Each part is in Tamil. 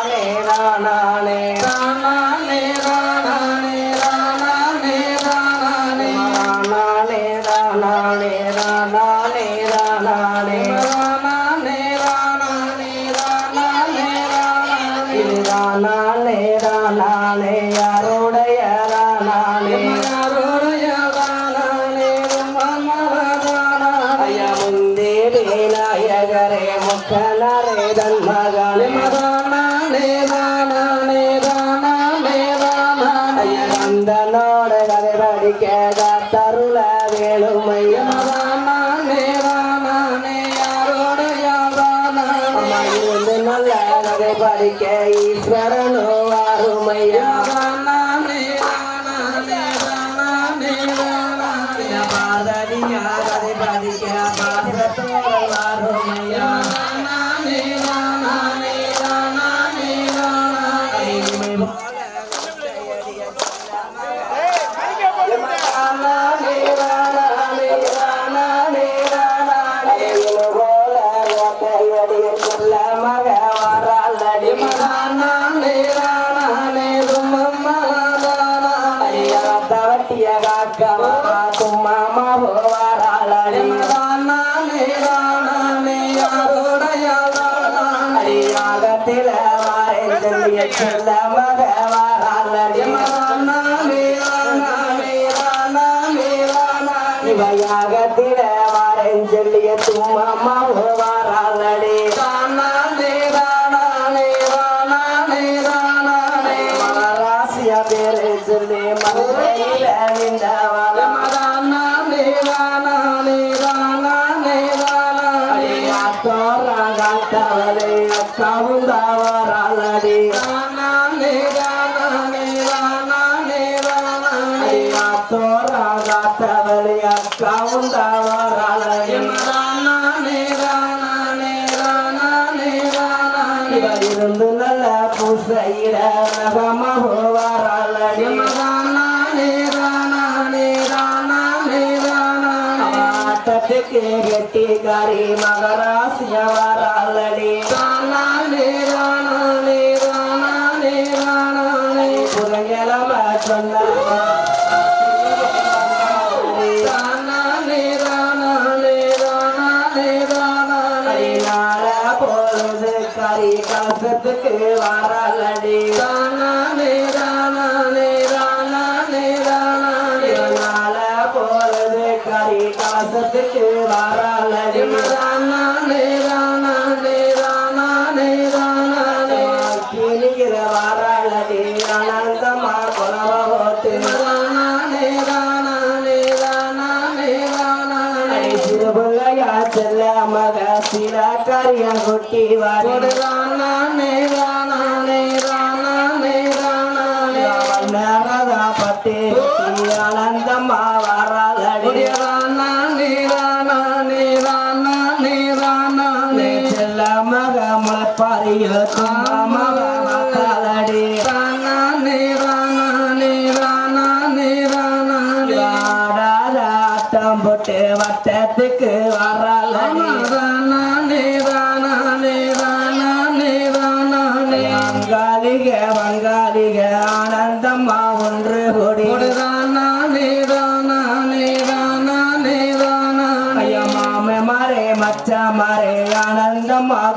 நானே நானே நான்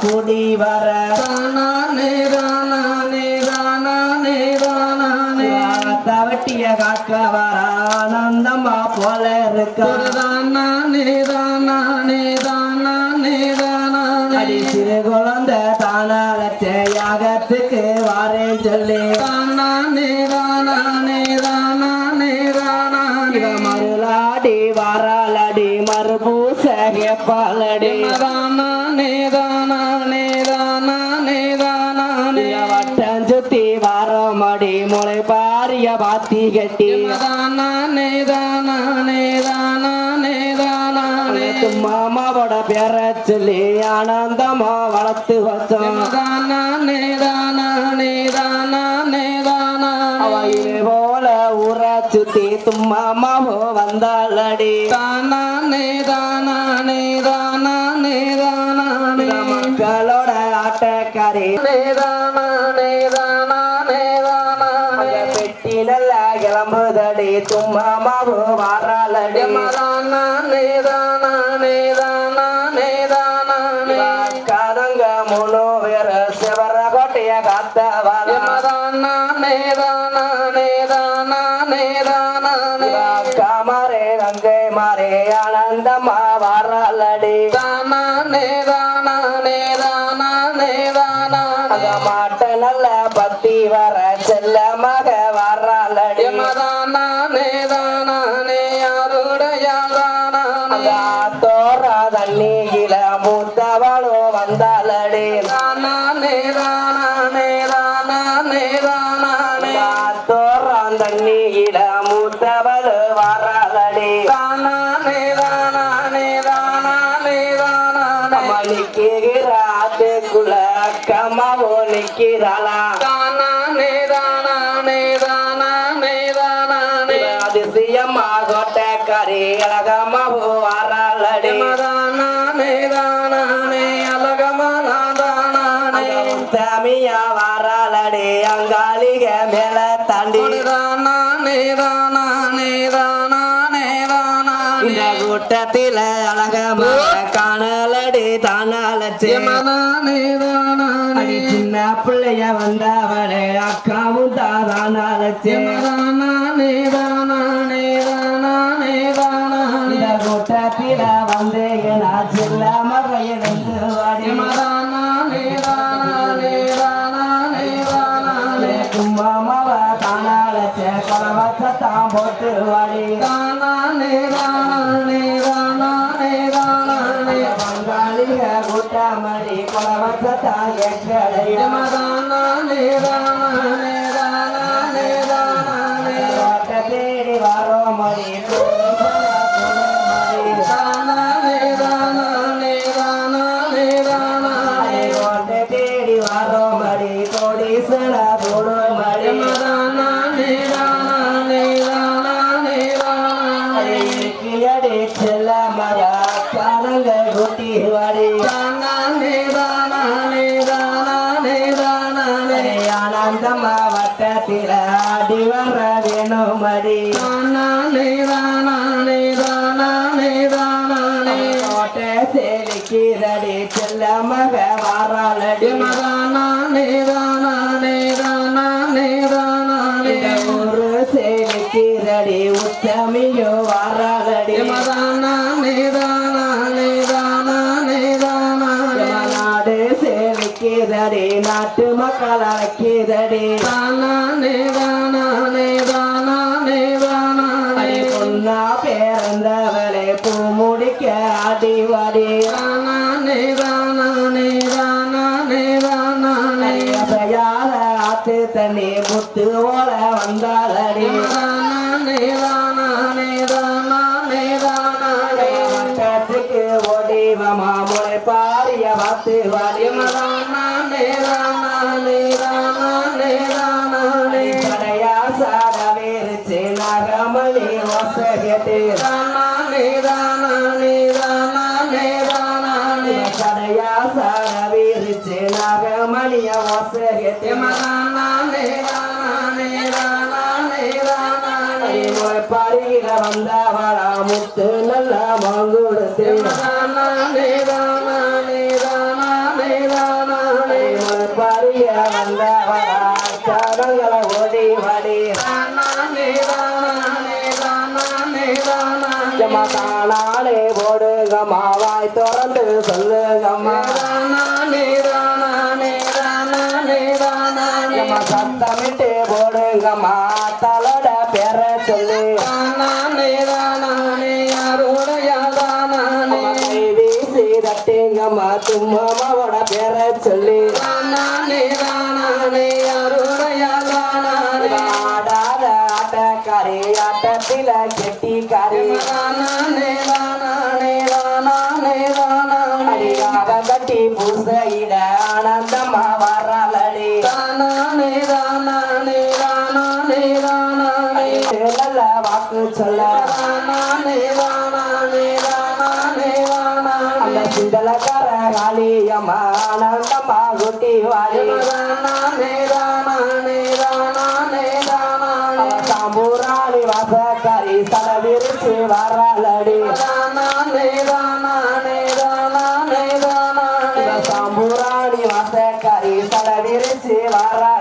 குடி வர. தவட்டிய காக்க வர. கட்டி. மாமாவோட பேர சொல்லி ஆனந்தமா வளர்த்து வச்சோம். இது போல ஊரா சுத்தி தும்மாமாவோ வந்தாளடி. தானே தானே தானே தானே மக்களோட ஆட்டக்காரி தான் தும்பாம்புதடி தும்மாமாவு வாராலடி காதங்க முழு வேற சிவர கோட்டைய காத்தவாத காமரே கங்கை மாறே ஆனந்தமா வாராலடி தான் alegre தாண்டி. இந்த கூட்டத்தில அழகமாக காணலடி தானாலச்சு. சின்ன பிள்ளைய வந்தவனே அக்காவும் தானாலச்சு. தானே தானா পতি হওয়ারে Dewa Dewa விட்டு போடுங்கம்மா தலோட பெற சொல்லு. நானே தானே யாரோட யாதானே வீசி தட்டுங்கம்மா தும்மா రామ ఆనందమ గుటి వారి తంబురాణి వస కరి తల విరిచి వరాలడి తంబురాణి వస కరి తల విరిచి వరాలి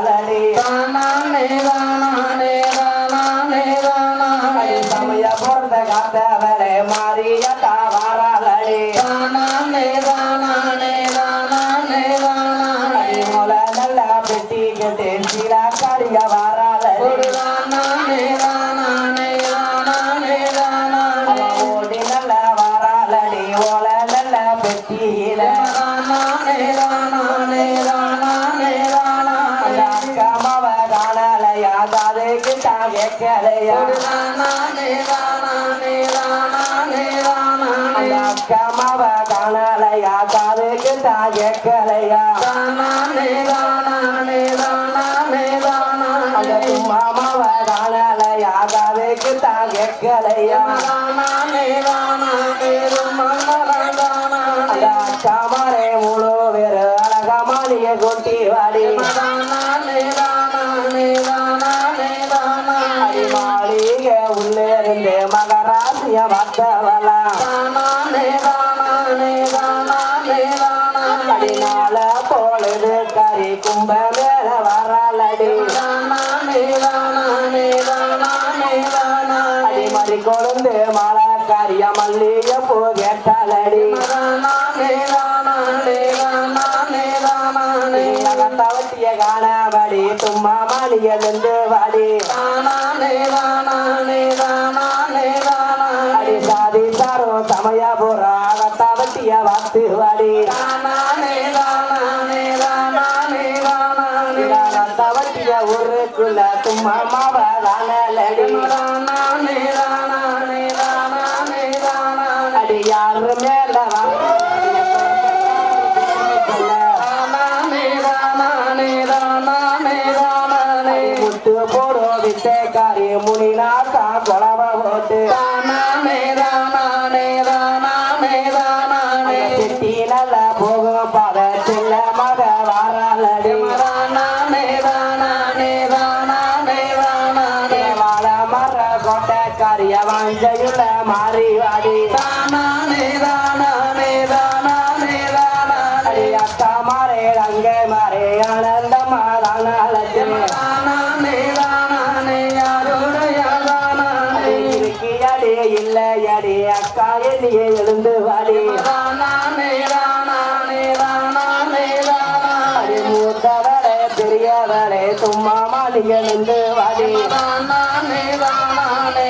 கேட்கலையா எழுந்து வாடி அடி சாதி சாரோ சமயபுர வட்டிய வாத்து வாடி வட்டிய ஊருக்குள்ள தும்மா மாவதான करे मुनिना का गड़ा भवते தெரியாதானே சும்மா மாளிகை நின்று வாடி. வானே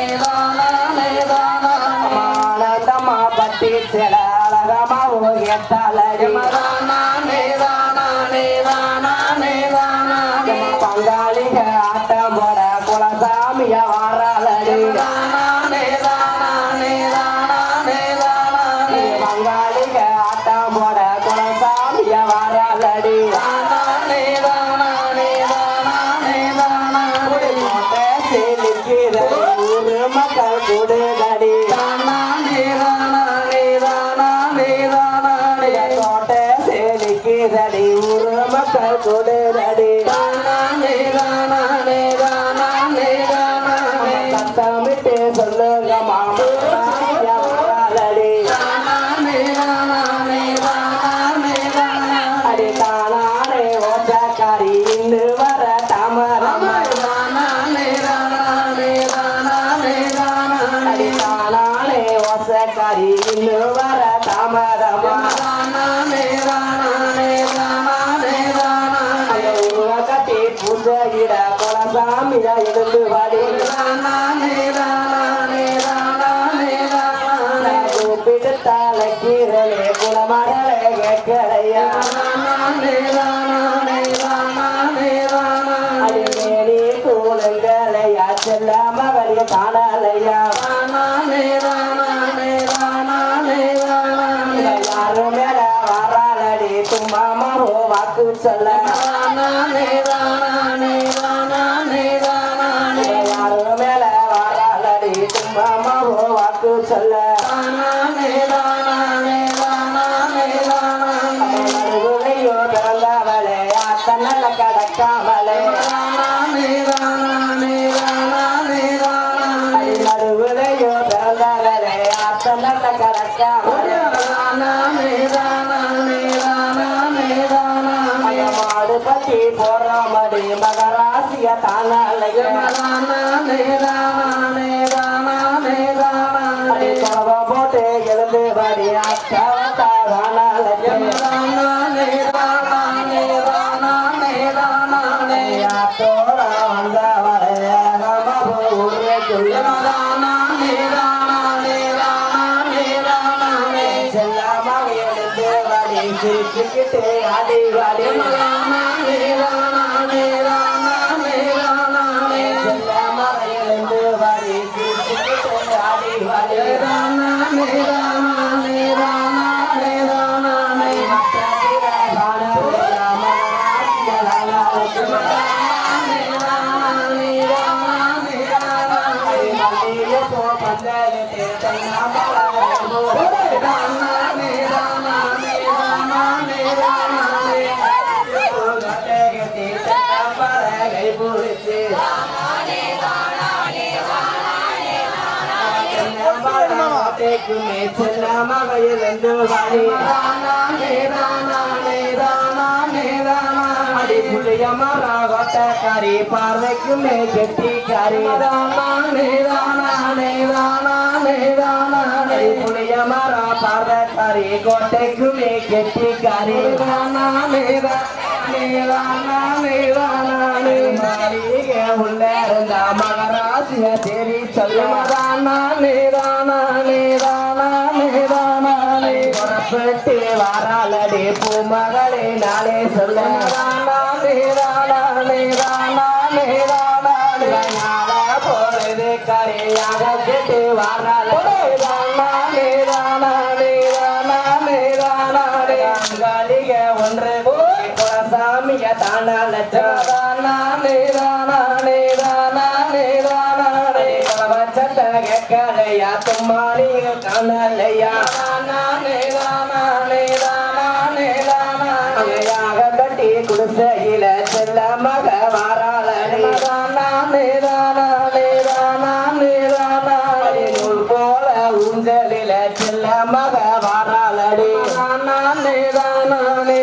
to chala செல்லாமகையிலிருந்து வாடி அடி புளியமரா கொட்டக்காரி பார்வைக்குமே கெட்டிக்காரி அடி புளியமரா பார்வைக்காரி கோட்டைக்குமே கெட்டிக்காரி மாளிகை உள்ள இருந்த மகராசிய தேவி சொல்லுமதான் புறப்பட்டு வாராளடி பூமகளே நாளே சொல்ல பொழுது கரையாக கேட்டு வாராளடி ஒன்று குலசாமிய தானால சட்ட கேட்கலையா தும்மாளிக காணலையா? ஊஞ்சலில செல்ல மக வாராளடி நூல்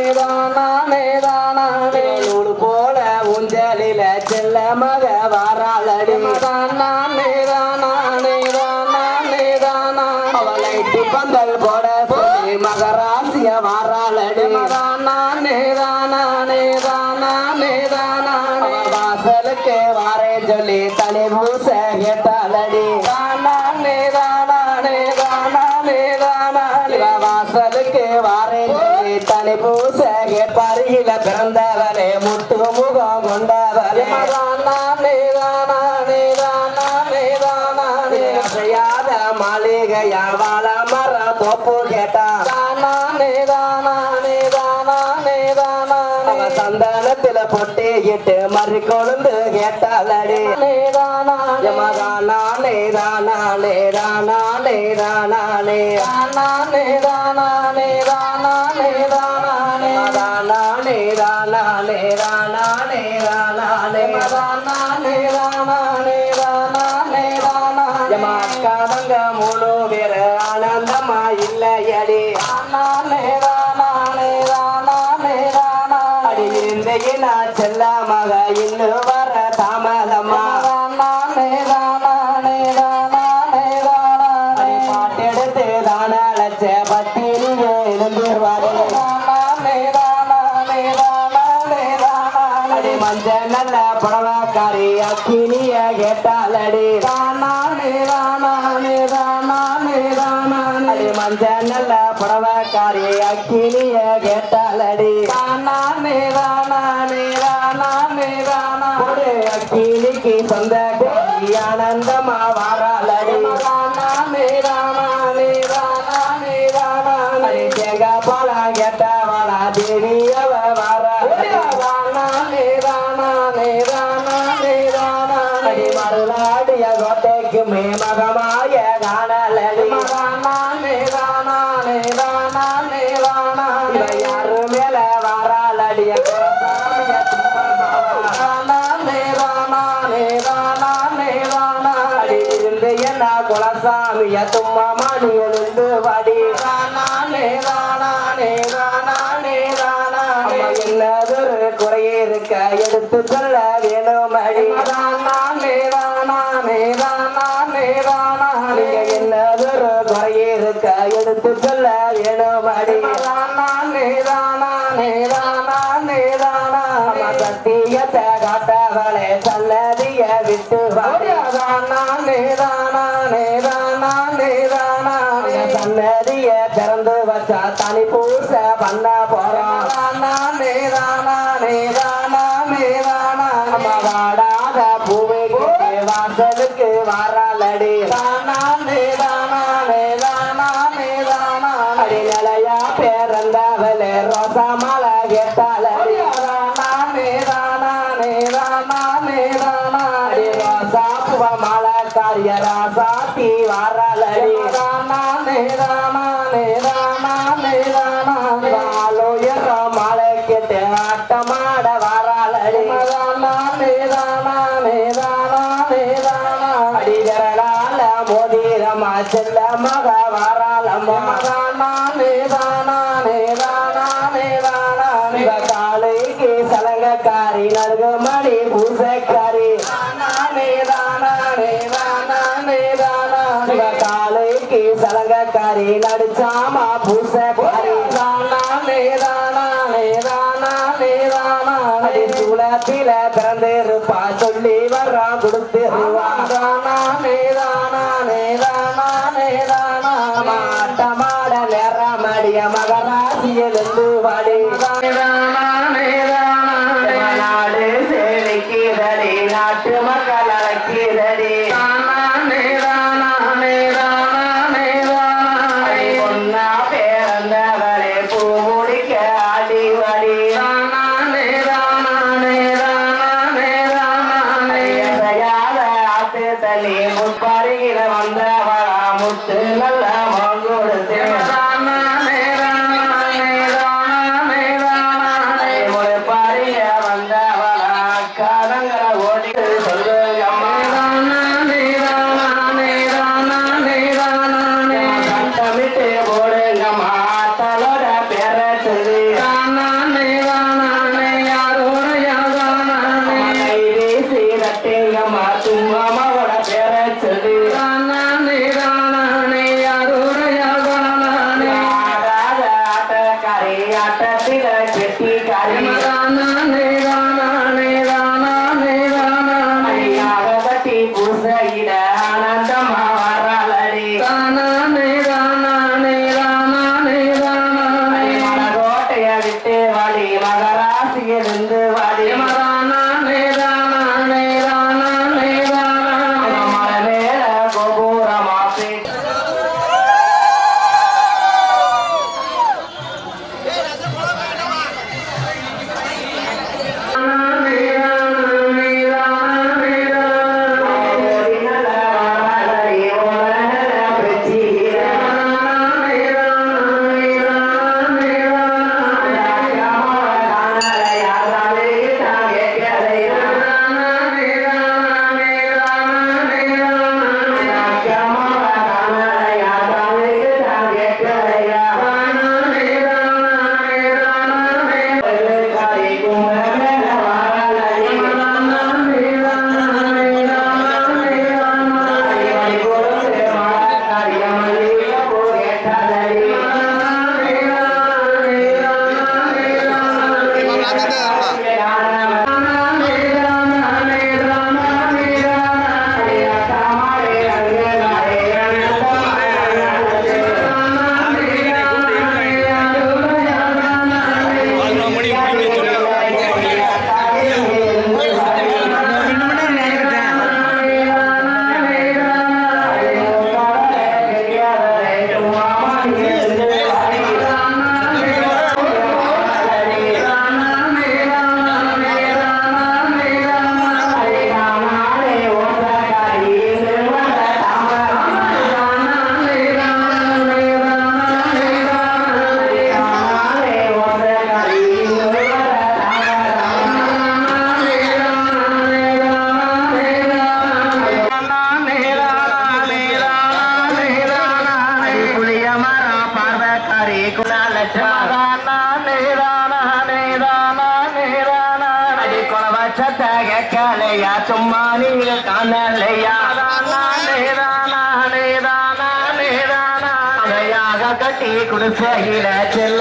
பொட்டி இட்டு மறி கொழுந்து கேட்டாளடி. யமதானா நேதானா நேதானா நேதானா நே யமதானா நேதானா நேதானா நேதானா நே யமாக்காதங்க ஒரு அக்கினிக்கு சொந்த கோரி ஆனந்தமா வாராலடி சொல்ல அடி தானே தானே தானே சத்தியத்தை காட்டவளே சன்னதிய விட்டு வாடி தானே தானே தானே சன்னதிய திறந்து வச்சா தனி பூச பண்ண போறோம் தானே தானே தானே வாடாத பூவை வாசலுக்கு வாராளடி ராசாத்தி வாராளடி தானே தானே தானே தானே வாழுயர மலை கேட்டு ஆட்டமாட வாராளடி தானே தானே தானே தானே அடிகரலால மோதிரமா செல்ல மக வாராளம்மா. தானே இவ காலைக்கு சலங்கக்காரி நடுகு மணி பூசக்காரி சலங்கக்காரி நடிச்சாமா? பூசக்காரி. தானே தானே தானே தானே அடி சூளத்தில பிறந்திருப்பா. சொல்லி வர்றான் கொடுத்துருவா. தானே தானே தானே தானே மாட்டமாட நேரமடிய மகராசியிலிருந்து மகாராசியிலிருந்து দেখা যায়। கட்டி குடிசையில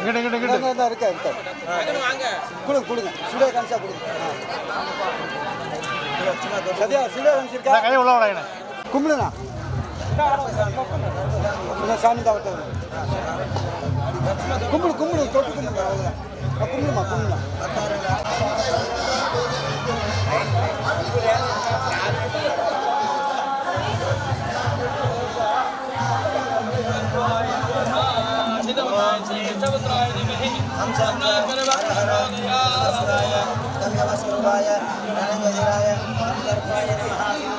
இங்கிட்ட இங்கிட்ட இங்கிட்ட. இருக்கா இருக்கா. கொடுங்க கொடுங்க சுடே காமிச்சா கொடுங்க சத்யா சுடே காமிச்சிருக்கா? கையை உள்ள விடாங்க கும்பிடுண்ணா. சாமி தான் கும்பிடு கும்பிடு தொட்டு கும்பிடு அவ்வளோதான் கும்பிடுமா கும்பிடுமா? நீ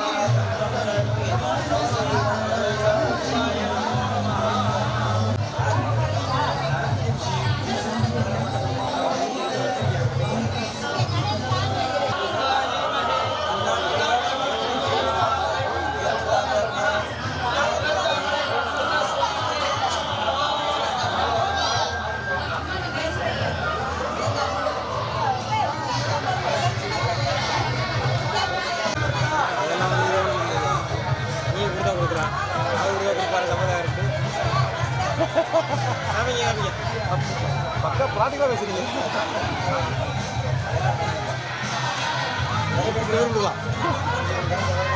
காமிங்க காமிங்க பக்கா ப்ராக்டிக்கலாக பேசுறீங்க நிறைய பேர்